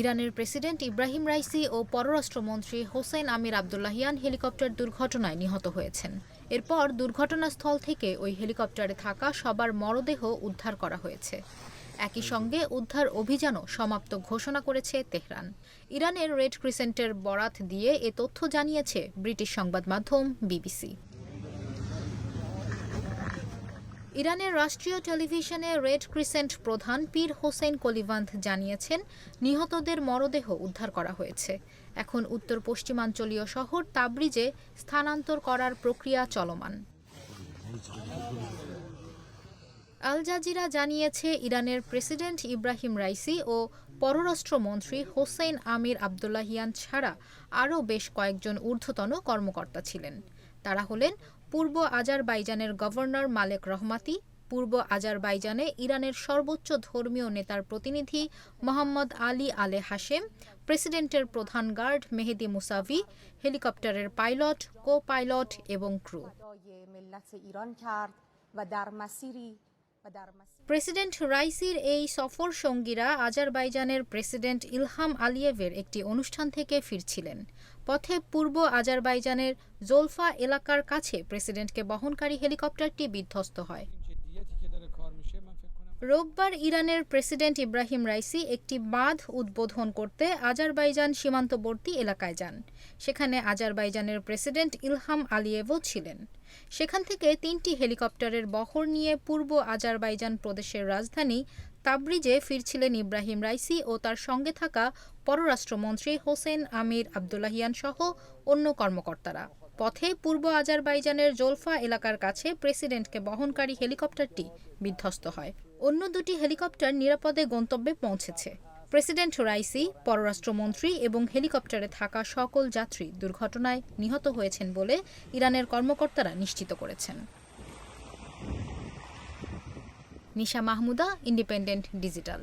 ইরানের president Ebrahim Raisi ও পররাষ্ট্রমন্ত্রী হোসেন আমির Abdollahian helicopter দুর্ঘটনায় নিহত হয়েছেন। এরপর দুর্ঘটনাস্থল থেকে ওই হেলিকপ্টারে থাকা সবার মরদেহ উদ্ধার করা হয়েছে। একই সঙ্গে উদ্ধার অভিযানও সমাপ্ত ঘোষণা করেছে তেহরান। ইরানের রেড ক্রিসেন্টের বরাত দিয়ে এ তথ্য জানিয়েছে ব্রিটিশ সংবাদ মাধ্যম বিবিসি। ইরানের রাষ্ট্রীয় টেলিভিশনে রেড ক্রিসেন্ট প্রধান পীর হোসেন কলিভান্ত জানিয়েছেন, নিহতদের মরদেহ উদ্ধার করা হয়েছে। এখন উত্তর পশ্চিমাঞ্চলীয় শহর তাবরিজে স্থানান্তর করার প্রক্রিয়া চলমান। আল জাজিরা জানিয়েছে, ইরানের প্রেসিডেন্ট ইব্রাহিম রাইসি ও পররাষ্ট্রমন্ত্রী হোসেন আমির আবদুল্লাহিয়ান ছাড়া আরও বেশ কয়েকজন ঊর্ধ্বতন কর্মকর্তা ছিলেন। তারা হলেন পূর্ব আজারবাইজানের গভর্নর মালেক রহমাতি, পূর্ব আজারবাইজানে ইরানের সর্বোচ্চ ধর্মীয় নেতার প্রতিনিধি মোহাম্মদ আলী আলে হাশেম, প্রেসিডেন্টের প্রধান গার্ড মেহেদি মুসাভি, হেলিকপ্টারের পাইলট কো পাইলট এবং ক্রু। প্রেসিডেন্ট রাইসির এই সফর সঙ্গীরা আজারবাইজানের প্রেসিডেন্ট ইলহাম আলিয়েভের একটি অনুষ্ঠান থেকে ফিরছিলেন। পথে পূর্ব আজারবাইজানের জোলফা এলাকার কাছে প্রেসিডেন্টকে বহনকারী হেলিকপ্টারটি বিধ্বস্ত হয়। রোববার ইরানের প্রেসিডেন্ট ইব্রাহিম রাইসি একটি বাঁধ উদ্বোধন করতে আজারবাইজান সীমান্তবর্তী এলাকায় যান। সেখানে আজারবাইজানের প্রেসিডেন্ট ইলহাম আলিয়েভও ছিলেন। সেখান থেকে তিনটি হেলিকপ্টারের বহর নিয়ে পূর্ব আজারবাইজান প্রদেশের রাজধানী তাবরিজে ফিরছিলেন ইব্রাহিম রাইসি ও তার সঙ্গে থাকা পররাষ্ট্রমন্ত্রী হোসেন আমির আবদুল্লাহিয়ান সহ অন্য কর্মকর্তারা। পথে পূর্ব আজারবাইজানের জোলফা এলাকার কাছে প্রেসিডেন্টকে বহনকারী হেলিকপ্টারটি বিধ্বস্ত হয়। অন্য দুটি হেলিকপ্টার নিরাপদে গন্তব্যে পৌঁছেছে। প্রেসিডেন্ট রাইসি, পররাষ্ট্রমন্ত্রী এবং হেলিকপ্টারে থাকা সকল যাত্রী দুর্ঘটনায় নিহত হয়েছেন বলে ইরানের কর্মকর্তারা নিশ্চিত করেছেন। Nisha Mahmuda Independent digital.